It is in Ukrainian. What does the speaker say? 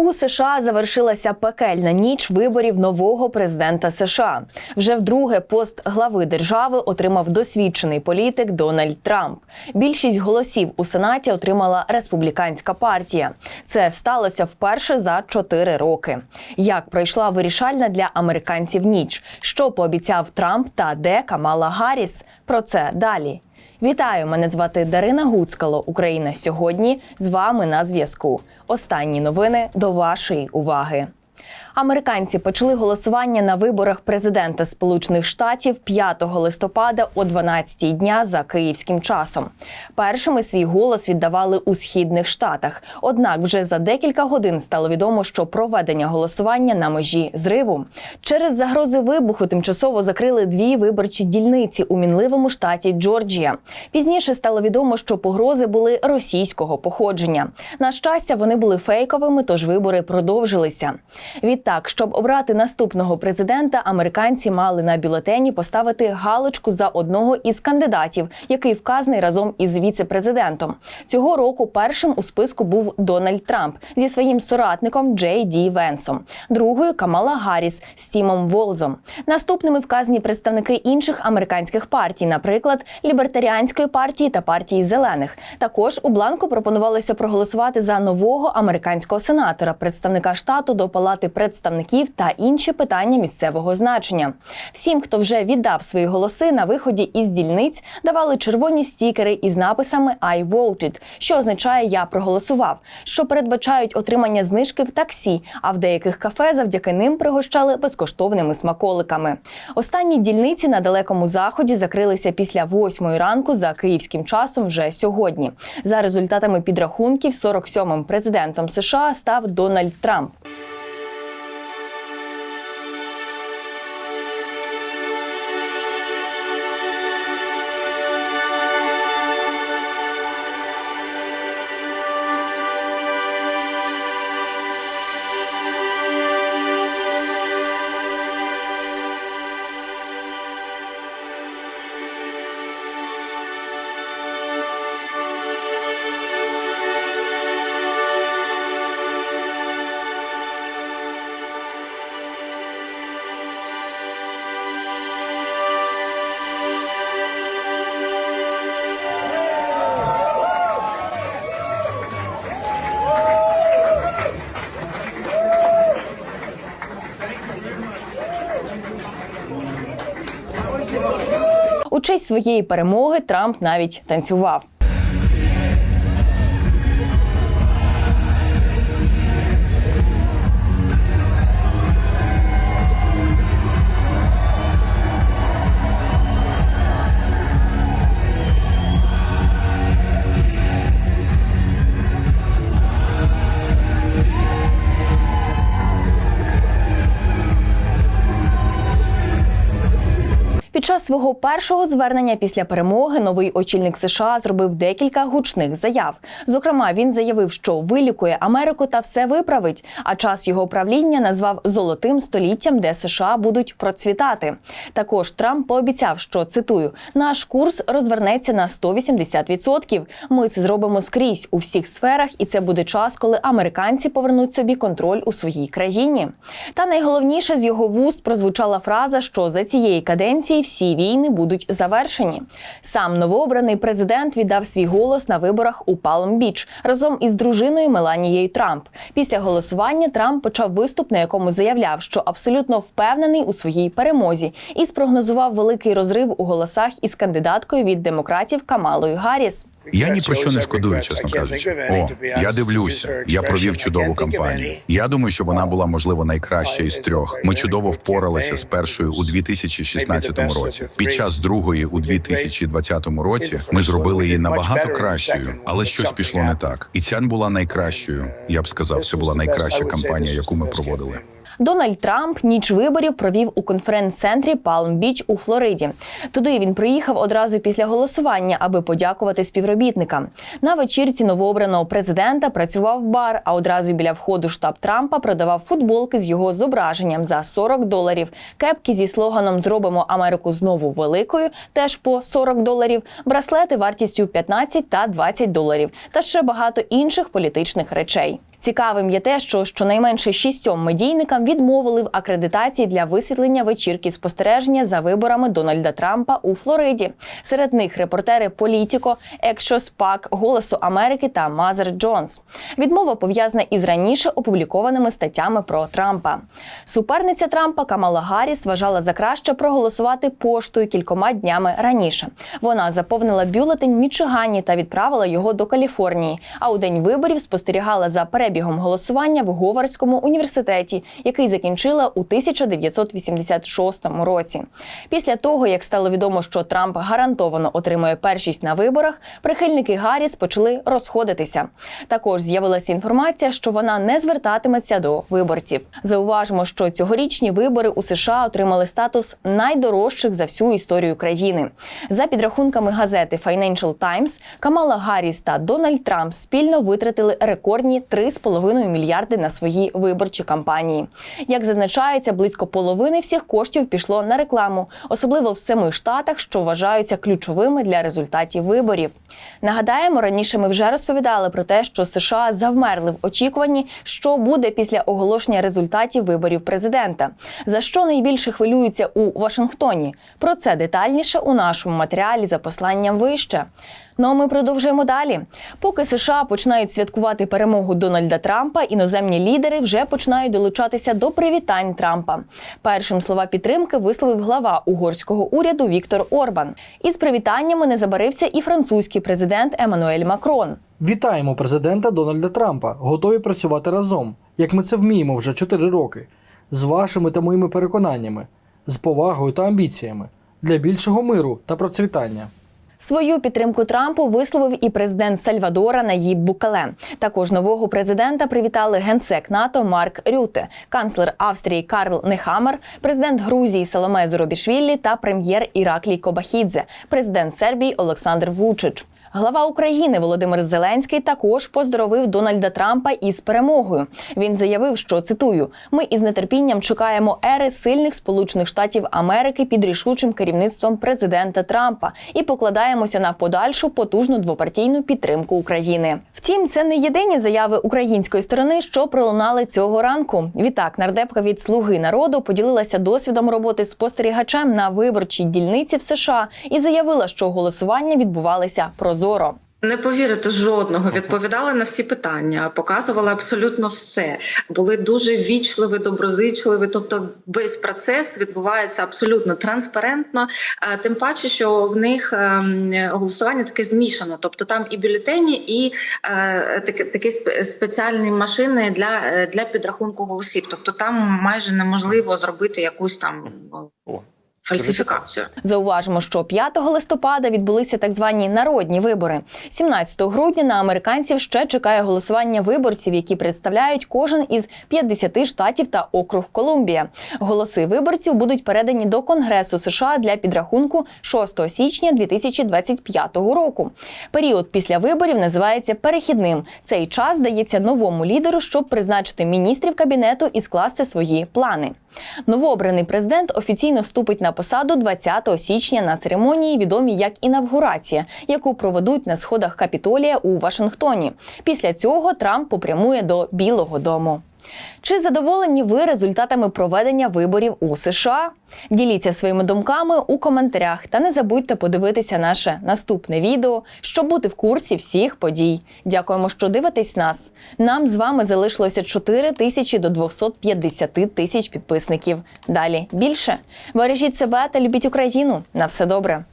У США завершилася пекельна ніч виборів нового президента США. Вже вдруге пост глави держави отримав досвідчений політик Дональд Трамп. Більшість голосів у сенаті отримала республіканська партія. Це сталося вперше за чотири роки. Як пройшла вирішальна для американців ніч? Що пообіцяв Трамп та де Камала Гарріс? Про це далі. Вітаю! Мене звати Дарина Гуцкало. Україна сьогодні з вами на зв'язку. Останні новини до вашої уваги. Американці почали голосування на виборах президента Сполучених Штатів 5 листопада о 12 дня за київським часом. Першими свій голос віддавали у східних штатах. Однак вже за декілька годин стало відомо, що проведення голосування на межі зриву через загрози вибуху тимчасово закрили дві виборчі дільниці у мінливому штаті Джорджія. Пізніше стало відомо, що погрози були російського походження. На щастя, вони були фейковими, тож вибори продовжилися. Відтак, щоб обрати наступного президента, американці мали на бюлетені поставити галочку за одного із кандидатів, який вказаний разом із віце-президентом. Цього року першим у списку був Дональд Трамп зі своїм соратником Джей Ді Венсом, другою Камала Гарріс з Тімом Волзом. Наступними вказані представники інших американських партій, наприклад, лібертаріанської партії та партії зелених. Також у бланку пропонувалося проголосувати за нового американського сенатора, представника штату до палати представників та інші питання місцевого значення. Всім, хто вже віддав свої голоси на виході із дільниць, давали червоні стікери із написами «I voted», що означає Я проголосував, що передбачають отримання знижки в таксі. А в деяких кафе завдяки ним пригощали безкоштовними смаколиками. Останні дільниці на далекому заході закрилися після восьмої ранку за київським часом вже сьогодні. За результатами підрахунків, 47-м президентом США став Дональд Трамп. Своєї перемоги Трамп навіть танцював. Свого першого звернення після перемоги новий очільник США зробив декілька гучних заяв. Зокрема, він заявив, що вилікує Америку та все виправить. А час його правління назвав золотим століттям, де США будуть процвітати. Також Трамп пообіцяв, що цитую: наш курс розвернеться на 180%. Ми це зробимо скрізь у всіх сферах, і це буде час, коли американці повернуть собі контроль у своїй країні. Та найголовніше з його вуст прозвучала фраза, що за цієї каденції всі війни будуть завершені. Сам новообраний президент віддав свій голос на виборах у Палм-Біч разом із дружиною Меланією Трамп. Після голосування Трамп почав виступ, на якому заявляв, що абсолютно впевнений у своїй перемозі, і спрогнозував великий розрив у голосах із кандидаткою від демократів Камалою Гарріс. Я ні про що не шкодую, чесно кажучи. О, я дивлюся. Я провів чудову кампанію. Я думаю, що вона була можливо найкраща із трьох. Ми чудово впоралися з першою у 2016 році. Під час другої у 2020 році ми зробили її набагато кращою, але щось пішло не так. І ця була найкращою. Я б сказав, це була найкраща кампанія, яку ми проводили. Дональд Трамп ніч виборів провів у конференц-центрі Палм-Біч у Флориді. Туди він приїхав одразу після голосування, аби подякувати співробітникам. На вечірці новообраного президента працював бар, а одразу біля входу штаб Трампа продавав футболки з його зображенням за 40 доларів, кепки зі слоганом Зробимо Америку знову великою, теж по 40 доларів, браслети вартістю 15 та 20 доларів, та ще багато інших політичних речей. Цікавим є те, що щонайменше шістьом медійникам відмовили в акредитації для висвітлення вечірки спостереження за виборами Дональда Трампа у Флориді. Серед них репортери Політіко, Екщо Спак, Голосу Америки та Мазер Джонс. Відмова пов'язана із раніше опублікованими статтями про Трампа. Суперниця Трампа Камала Гарріс вважала за краще проголосувати поштою кількома днями раніше. Вона заповнила бюлетень в Мічигані та відправила його до Каліфорнії. А у день виборів спостерігала за перебігом голосування в Говарському університеті, який закінчила у 1986 році. Після того, як стало відомо, що Трамп гарантовано отримує першість на виборах, прихильники Гарріс почали розходитися. Також з'явилася інформація, що вона не звертатиметься до виборців. Зауважимо, що цьогорічні вибори у США отримали статус найдорожчих за всю історію країни. За підрахунками газети Financial Times, Камала Гарріс та Дональд Трамп спільно витратили рекордні 3,5 мільярди на свої виборчі кампанії. Як зазначається, близько половини всіх коштів пішло на рекламу, особливо в семи штатах, що вважаються ключовими для результатів виборів. Нагадаємо, раніше ми вже розповідали про те, що США завмерли в очікуванні, що буде після оголошення результатів виборів президента. За що найбільше хвилюються у Вашингтоні? Про це детальніше у нашому матеріалі за посланням вище. Ну а ми продовжуємо далі. Поки США починають святкувати перемогу Дональда Трампа, іноземні лідери вже починають долучатися до привітань Трампа. Першим слова підтримки висловив глава угорського уряду Віктор Орбан. Із привітаннями не забарився і французький президент Еммануель Макрон. Вітаємо президента Дональда Трампа. Готові працювати разом, як ми це вміємо вже 4 роки, з вашими та моїми переконаннями, з повагою та амбіціями для більшого миру та процвітання. Свою підтримку Трампу висловив і президент Сальвадора Наїб Букале. Також нового президента привітали генсек НАТО Марк Рюте, канцлер Австрії Карл Нехамер, президент Грузії Соломе Зоробішвілі та прем'єр Іраклій Кобахідзе, президент Сербії Олександр Вучич. Глава України Володимир Зеленський також поздоровив Дональда Трампа із перемогою. Він заявив, що цитую: ми із нетерпінням чекаємо ери сильних Сполучених Штатів Америки під рішучим керівництвом президента Трампа і покладаємося на подальшу потужну двопартійну підтримку України. Втім, це не єдині заяви української сторони, що пролунали цього ранку. Відтак, нардепка від Слуги народу поділилася досвідом роботи спостерігачем на виборчій дільниці в США і заявила, що голосування відбувалися прозоро. Не повірите жодного. Відповідали на всі питання, показували абсолютно все. Були дуже ввічливі, доброзичливі. Тобто, весь процес відбувається абсолютно транспарентно. Е, Тим паче, що в них ем, голосування таке змішано. Тобто там і бюлетені, і е, такі, такі спе- спеціальні машини для, е, для підрахунку голосів. Тобто там майже неможливо зробити якусь там фальсифікацію. Зауважимо, що 5 листопада відбулися так звані народні вибори. 17 грудня на американців ще чекає голосування виборців, які представляють кожен із 50 штатів та округ Колумбія. Голоси виборців будуть передані до Конгресу США для підрахунку 6 січня 2025 року. Період після виборів називається перехідним. Цей час дається новому лідеру, щоб призначити міністрів кабінету і скласти свої плани. Новообраний президент офіційно вступить на посаду 20 січня на церемонії, відомій як інавгурація, яку проведуть на сходах Капітолія у Вашингтоні. Після цього Трамп попрямує до Білого Дому. Чи задоволені ви результатами проведення виборів у США? Діліться своїми думками у коментарях та не забудьте подивитися наше наступне відео, щоб бути в курсі всіх подій. Дякуємо, що дивитесь нас. Нам з вами залишилося 4 тисячі до 250 тисяч підписників. Далі більше. Бережіть себе та любіть Україну. На все добре.